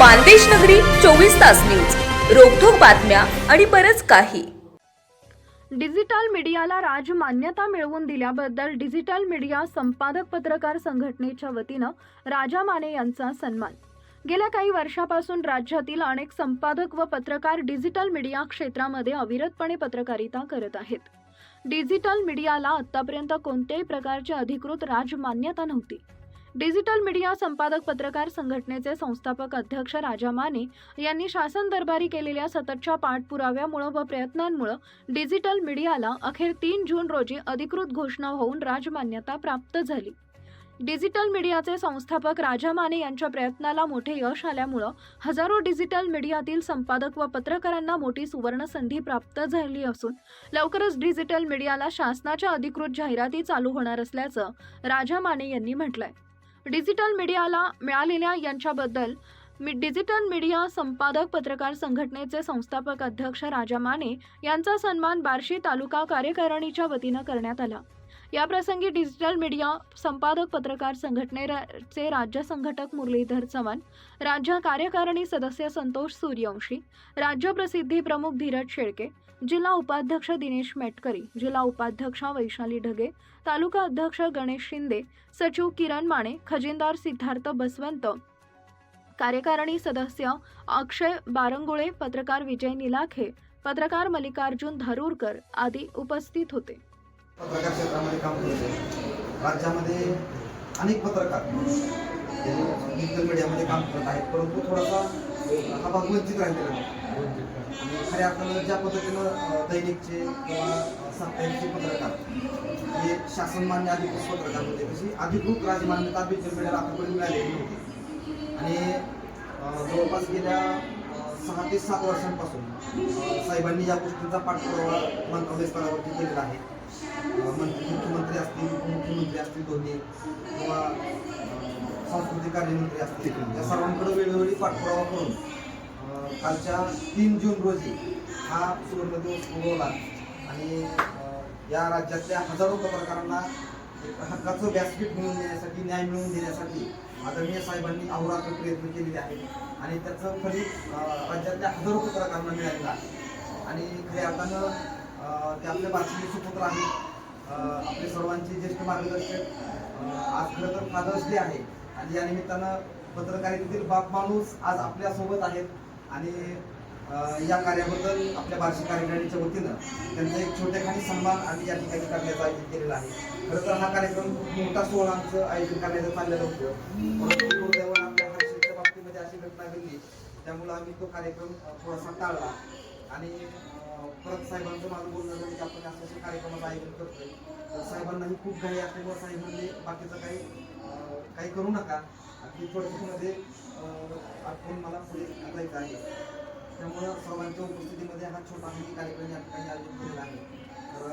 मानदेश नगरी चोवीस तास न्यूज. रोखोक बातम्या आणि बरच काही. डिजिटल मीडियाला राजमान्यता मिळवून दिल्याबद्दल डिजिटल मीडिया संपादक पत्रकार संघटनेच्या वतीनं राजा माने यांचा सन्मान. गेल्या काही वर्षापासून राज्यातील अनेक संपादक व पत्रकार डिजिटल मीडिया क्षेत्रामध्ये अविरतपणे पत्रकारिता करत आहेत. डिजिटल मीडियाला आतापर्यंत कोणत्याही प्रकारची अधिकृत राजमान्यता नव्हती. डिजिटल मीडिया संपादक पत्रकार संघटनेचे संस्थापक अध्यक्ष राजा माने यांनी शासन दरबारी केलेल्या सततच्या पाठपुराव्यामुळं व प्रयत्नांमुळं डिजिटल मीडियाला अखेर तीन जून रोजी अधिकृत घोषणा होऊन राजमान्यता प्राप्त झाली. डिजिटल मीडियाचे संस्थापक राजा माने यांच्या प्रयत्नाला मोठे यश आल्यामुळं हजारो डिजिटल मीडियातील संपादक व पत्रकारांना मोठी सुवर्ण संधी प्राप्त झाली असून लवकरच डिजिटल मीडियाला शासनाच्या अधिकृत जाहिराती चालू होणार असल्याचं राजा माने यांनी म्हटलंय. डिजिटल मीडियाला मिळालेल्या यांच्याबद्दल मी डिजिटल मीडिया संपादक पत्रकार संघटनेचे संस्थापक अध्यक्ष राजा माने यांचा सन्मान बार्शी तालुका कार्यकारिणीच्या वतीनं करण्यात आला. याप्रसंगी डिजिटल मीडिया संपादक पत्रकार संघटनेचे राज्य संघटक मुरलीधर चव्हाण राज्य कार्यकारिणी सदस्य संतोष सूर्यवंशी राज्य प्रसिद्धी प्रमुख धीरज शेळके जिल्हा उपाध्यक्ष दिनेश मेटकरी जिल्हा उपाध्यक्षा वैशाली ढगे तालुका अध्यक्ष गणेश शिंदे सचिव किरण माने खजिनदार सिद्धार्थ बसवंत कार्यकारिणी सदस्य अक्षय बारंगुळे पत्रकार विजय निलाखे पत्रकार मल्लिकार्जुन धारूरकर आदी उपस्थित होते. पत्रकार क्षेत्रामध्ये काम करतो राज्यामध्ये अनेक पत्रकार डिजिटल मीडियामध्ये काम करत आहेत परंतु थोडासा हा भाग वंचित राहिलेला आणि खऱ्या अर्थानं ज्या पद्धतीनं दैनिकचे किंवा साप्ताहिकचे पत्रकार हे शासनमान्य अधिकृत पत्रकार होते तशी अधिकृत राजमान्यता डिजिटल मीडियाला आतापर्यंत मिळालेली नव्हती. आणि जवळपास गेल्या सहा ते सात वर्षांपासून साहेबांनी या गोष्टींचा पाठपुरावा मंत्रालय स्तरावरती केलेला आहे. मंत्री मुख्यमंत्री असतील उपमुख्यमंत्री असतील दोन्ही किंवा सांस्कृतिक कार्यमंत्री असतील या सर्वांकडे वेळोवेळी पाठपुरावा करून कालच्या तीन जून रोजी हा सुवर्ण दिवस उगवला. आणि या राज्यातल्या हजारो पत्रकारांना एक हक्काचं व्यासपीठ मिळवून देण्यासाठी न्याय मिळवून देण्यासाठी आदरणीय साहेबांनी अहोरात्र प्रयत्न केलेले आहेत. आणि त्याचं फलित राज्यातल्या हजारो पत्रकारांना मिळालेलं आहे. आणि खऱ्या अर्थानं ते आपल्या बातमी सुपुत्र आहेत. आपले सर्वांचे ज्येष्ठ मार्गदर्शक आज खरं तर फादर्स डे आहे आणि या निमित्तानं पत्रकारितेतील बाप माणूस आज आपल्यासोबत आहेत. आणि या कार्याबद्दल आपल्या बार्शी कार्यकारिणीच्या वतीनं त्यांचा एक छोटेखानी सन्मान आणि या ठिकाणी करण्याचं आयोजित केलेलं आहे. खरं तर हा कार्यक्रम खूप मोठा सोहळांचं आयोजन करण्याचं चाललेलं होतं. परंतु दुर्दैवानं आपल्या हर्षेच्या बाबतीमध्ये अशी घटना घडली त्यामुळं आम्ही तो कार्यक्रम थोडासा टाळला. आणि परत साहेबांचं माझं बोलणं झालं की आपण असं कार्यक्रमाचं आयोजन करतोय. तर साहेबांनाही खूप घाई असल्यामुळे साहेबांनी बाकीचं काही काही करू नका. आणि थोडक्यामध्ये आठवण मला पुढे जायचं आहे. त्यामुळं सर्वांच्या उपस्थितीमध्ये हा छोटा हल्ली कार्यक्रम या ठिकाणी आयोजित केलेला आहे. तर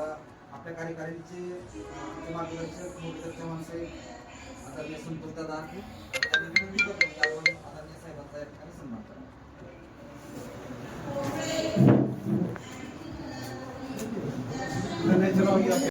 आपल्या कार्यकारिणीचे मार्गदर्शक मोठे चव्हाण साहेब आदरणीय संतोष दादा त्यांनी विनंती करतो की आपण आदरणीय साहेबांचा या ठिकाणी